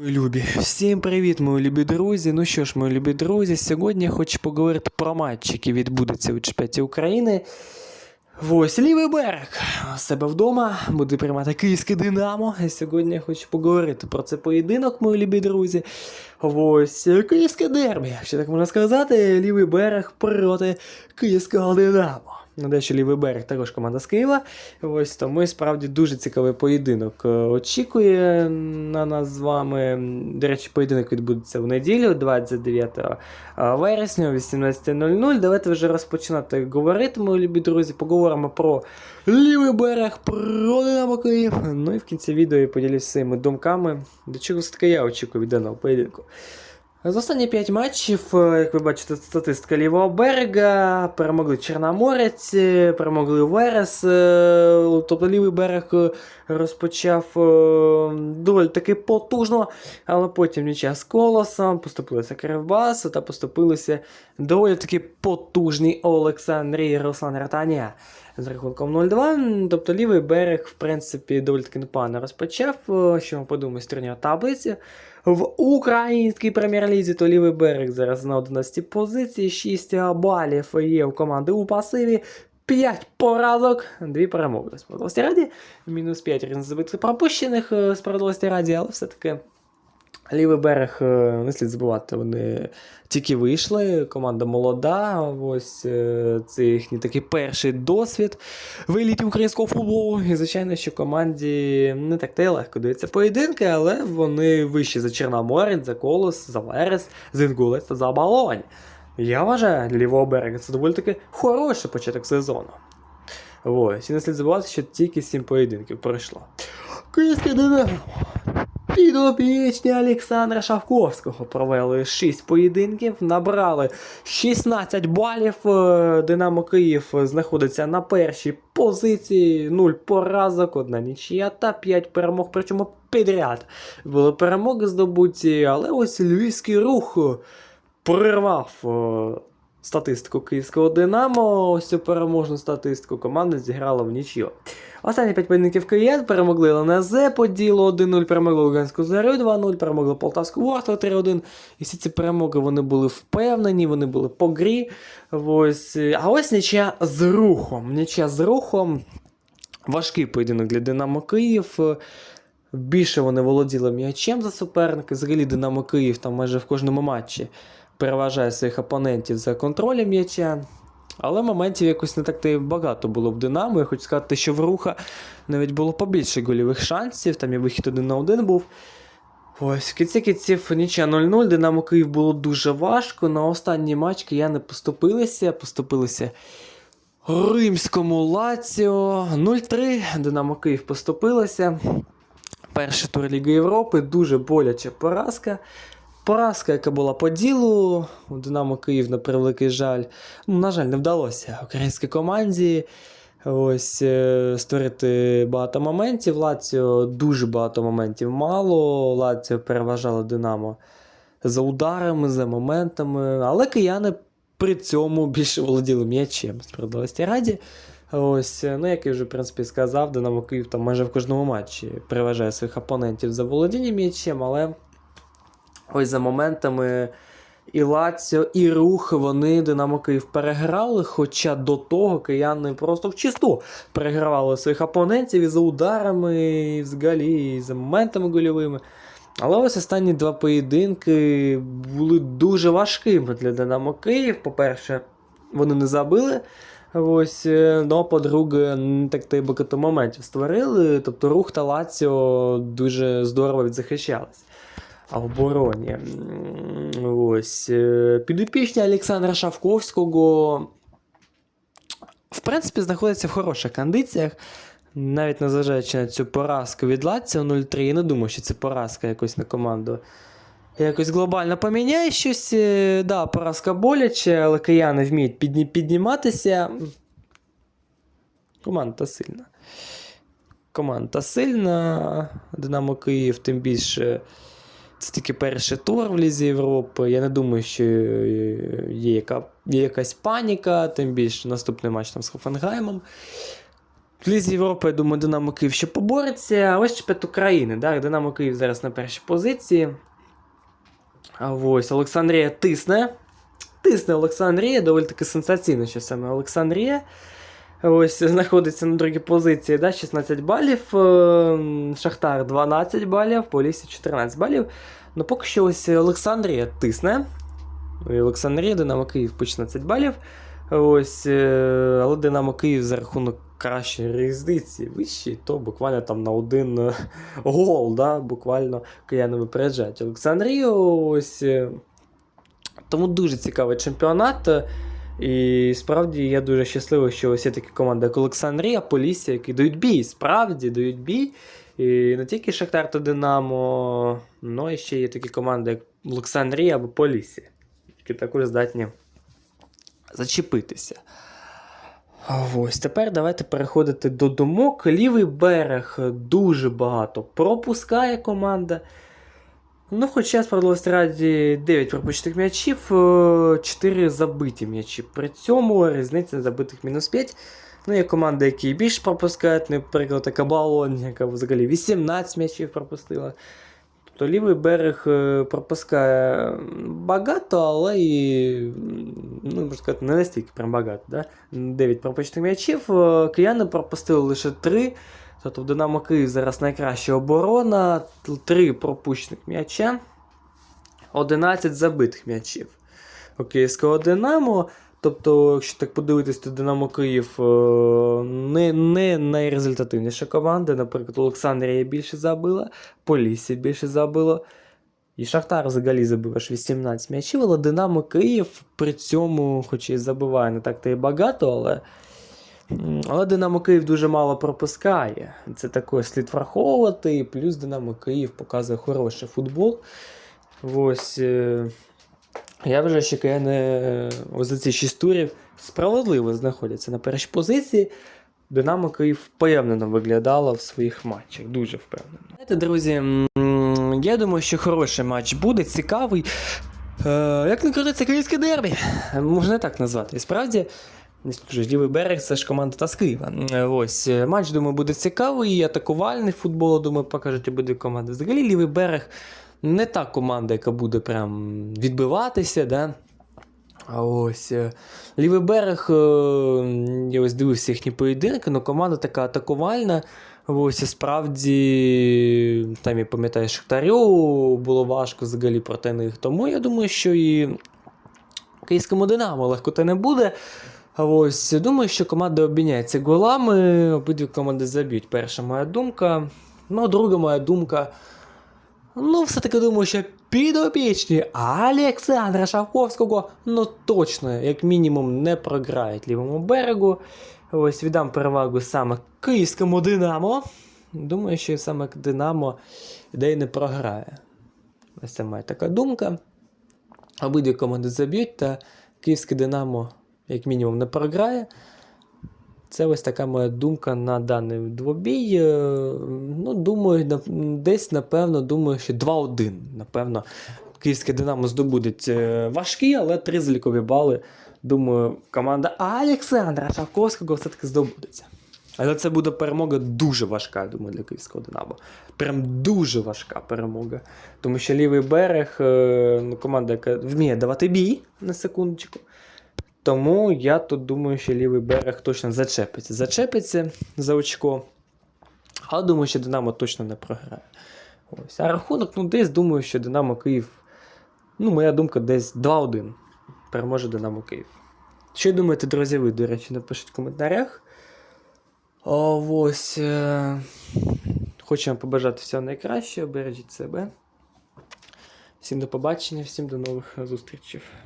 Мої любі, всім привіт, мої любі друзі. Ну що ж, мої любі друзі, сьогодні я хочу поговорити про матч, який відбудеться у чемпіонаті України. Ось лівий берег у себе вдома буде приймати київське Динамо. І сьогодні я хочу поговорити про це поєдинок, мої любі друзі. Ось е, київське дербі, якщо так можна сказати, лівий берег проти київського Динамо. Ну, дещо лівий берег також команда з Києва. Ось тому і справді дуже цікавий поєдинок е, очікує на нас з вами. До речі, поєдинок відбудеться в неділю, 29 вересня о 18.00. Давайте вже розпочинати говорити, мої любі друзі. Поговоримо про лівий берег, про Динамо Київ. Ну і в кінці відео я поділюсь своїми думками, до чого все-таки я очікую від даного поєдинку. За останні 5 матчів, е, як ви бачите, статистика лівого берега, перемогли Чорноморець, е, перемогли Верес. е, Тобто лівий берег розпочав доволі таки потужно, але потім нічия з колосом, поступилися Кривбасу та поступилися доволі таки потужні Олександрі і Руслан Ратаня з рахунком 0-2. Тобто лівий берег, в принципі, доволі таки непогано розпочав. Е, Що ми подумаємо з турніру таблиці. В українській прем'єр-лізі то лівий берег зараз на 11 позиції, 6 балів є у команди у пасиві. 5 поразок, 2 перемоги Справедливості Раді, мінус 5 різних пропущених е, Справедливості Раді, але все-таки лівий берег е, не слід забувати, вони тільки вийшли, команда молода. Ось е, це їхній такий перший досвід в еліті українського футболу. І звичайно, що команді не так та й легко даються поєдинки, але вони вищі за Чорноморець, за Колос, за Верес, за Інгулець та за Оболонь. Я вважаю, для лівого берега це доволі таки хороший початок сезону. Ось, і не слід забувати, що тільки 7 поєдинків пройшло. Київське Динамо. Підопічні Олександра Шавковського провели 6 поєдинків, набрали 16 балів. Е, Динамо Київ знаходиться на першій позиції, 0 поразок, одна нічия та 5 перемог, причому підряд. Були перемоги здобуті, але ось львівський рух прорвав е, статистику київського Динамо. Ось цю переможну статистику команда зіграла в нічю. Останні 5 поєдинків КІЄ перемогли ЛНЗ по ділу 1-0, перемогли Луганську Зарю 2-0, перемогли Полтавську Ворсклу 3-1. І всі ці перемоги вони були впевнені, вони були по грі. Ось. А ось нічия з рухом. Нічия з рухом. Важкий поєдинок для Динамо Київ. Більше вони володіли м'ячем за суперники. Взагалі Динамо Київ там майже в кожному матчі переважає своїх опонентів за контролем м'яча. Але моментів якось не так то багато було в Динамо. Я хочу сказати, що в Руха навіть було побільше гольових шансів, там і вихід один на один був. Ось, кінці кінців нічия 0-0, Динамо Київ було дуже важко. На останній матч кияни поступилися, поступилися Римському Лаціо 0-3. Динамо Київ поступилося. Перший тур Ліги Європи, дуже боляча поразка. Поразка, яка була по ділу, у Динамо Київ, на превеликий жаль, ну, на жаль, не вдалося українській команді ось е, створити багато моментів. Лаціо дуже багато моментів мало. Лаціо переважало Динамо за ударами, за моментами, але кияни при цьому більше володіли м'ячем справедливості раді. Ось, е, ну як я вже в принципі сказав, Динамо Київ там майже в кожному матчі переважає своїх опонентів за володіння м'ячем, але ось за моментами і Лаціо, і рух вони Динамо Київ переграли. Хоча до того кияни просто в чисту перегравали своїх опонентів і за ударами, і взагалі, і за моментами гольовими. Але ось останні два поєдинки були дуже важкими для Динамо Київ. По-перше, вони не забили. Ось, е, ну, по-друге, так та й багато моментів створили. Тобто рух та Лаціо дуже здорово відзахищались. В обороні. Ось. е, Підопічні Олександра Шавковського. В принципі, знаходиться в хороших кондиціях. Навіть незважаючи на цю поразку від Лаціо 0-3, я не думаю, що це поразка якось на команду. Якось глобально поміняє щось. е, Да, поразка боляче, але кияни вміють підні- підніматися. Команда сильна. Команда сильна. Динамо Київ, тим більше. Це тільки перший тур в Лізі Європи. Я не думаю, що е, є, яка, є якась паніка, тим більше наступний матч там з Хофенгаймом. В Лізі Європи, я думаю, Динамо Київ ще побореться. А ось чемпіонат України. Да? Динамо Київ зараз на першій позиції. А ось Олександрія тисне. Тисне Олександрія, доволі таки сенсаційно, що саме Олександрія. Ось знаходиться на другій позиції, да, 16 балів. е, Шахтар 12 балів, Полісся 14 балів. Ну поки що ось Олександрія тисне. Олександрія, Динамо Київ по 16 балів. Ось, е, але Динамо Київ за рахунок кращої різниці вищий, то буквально там на один е, гол, да, буквально кияни випереджають Олександрію. Ось, тому дуже цікавий чемпіонат. І справді я дуже щасливий, що ось є такі команди, як Олександрія, Полісся, які дають бій. Справді дають бій. І не тільки Шахтар та Динамо, але ще є такі команди, як Олександрія або Полісся, які також здатні зачепитися. Ось тепер давайте переходити до думок. Лівий берег дуже багато пропускає команда. Ну, хоча справедливості раді 9 пропущених м'ячів, 4 забиті м'ячі. При цьому різниця забитих мінус 5. Ну, є команди, які більше пропускають, наприклад, така Балон, яка взагалі 18 м'ячів пропустила. Тобто лівий берег е, пропускає багато, але і, ну, можна сказати, не настільки прям багато. Да? 9 пропущених м'ячів. е, Кияни пропустили лише 3. Тобто в Динамо Київ зараз найкраща оборона, 3 пропущених м'яча, 11 забитих м'ячів. У Київського Динамо. Тобто, якщо так подивитись, то Динамо Київ е, не, не найрезультативніша команда. Наприклад, Олександрія більше забила, Полісся більше забило. І Шахтар взагалі забив аж 18 м'ячів, але Динамо Київ при цьому, хоч і забиває не так то і багато, але. Але Динамо Київ дуже мало пропускає. Це також слід враховувати. І плюс Динамо Київ показує хороший футбол. Ось. е, Я вважаю, що кияни за ці 6 турів справедливо знаходяться на першій позиції. Динамо Київ впевнено виглядало в своїх матчах. Дуже впевнено. Знаєте, друзі, я думаю, що хороший матч буде, цікавий. Е, як не це київське дербі. Можна так назвати. І справді, лівий берег це ж команда та з Києва. Ось е, матч, думаю, буде цікавий. і Атакувальний футбол, думаю, покажуть обидві команди. Взагалі, лівий берег не та команда, яка буде прям відбиватися. Да? Ось е, лівий берег, е, я ось дивився їхні поєдинки, але команда така атакувальна. Ось справді, там я пам'ятаю, Шахтарю було важко взагалі проти них. Тому я думаю, що і київському Динамо легко те не буде. Ось думаю, що команда обміняється голами, обидві команди заб'ють. Перша моя думка. Ну, друга моя думка. Ну, все-таки думаю, що підопічні Олександра Шавковського, ну точно, як мінімум, не програють лівому берегу. Ось віддам перевагу саме київському Динамо. Думаю, що саме Динамо де й не програє. Ось це моя така думка. Обидві команди заб'ють, та київське Динамо, як мінімум, не програє. Це ось така моя думка на даний двобій. Е, Ну, думаю, десь, напевно, думаю, що 2-1. Напевно, київське Динамо здобудеть е, важкі, але три залікові бали. Думаю, команда Олександра Шавковського все-таки здобудеться. Але це буде перемога дуже важка, я думаю, для київського Динамо. Прям дуже важка перемога. Тому що лівий берег, е, ну, команда, яка вміє давати бій на секундочку. Тому я тут думаю, що лівий берег точно зачепиться. Зачепиться за очко. Але думаю, що Динамо точно не програє. Ось. А рахунок, ну, десь думаю, що Динамо Київ. Ну, моя думка, десь 2-1. Переможе Динамо Київ. Що думаєте, друзі, ви, до речі, напишіть в коментарях. О, ось. Е... Хочу вам побажати всього найкращого, бережіть себе. Всім до побачення, всім до нових зустрічей.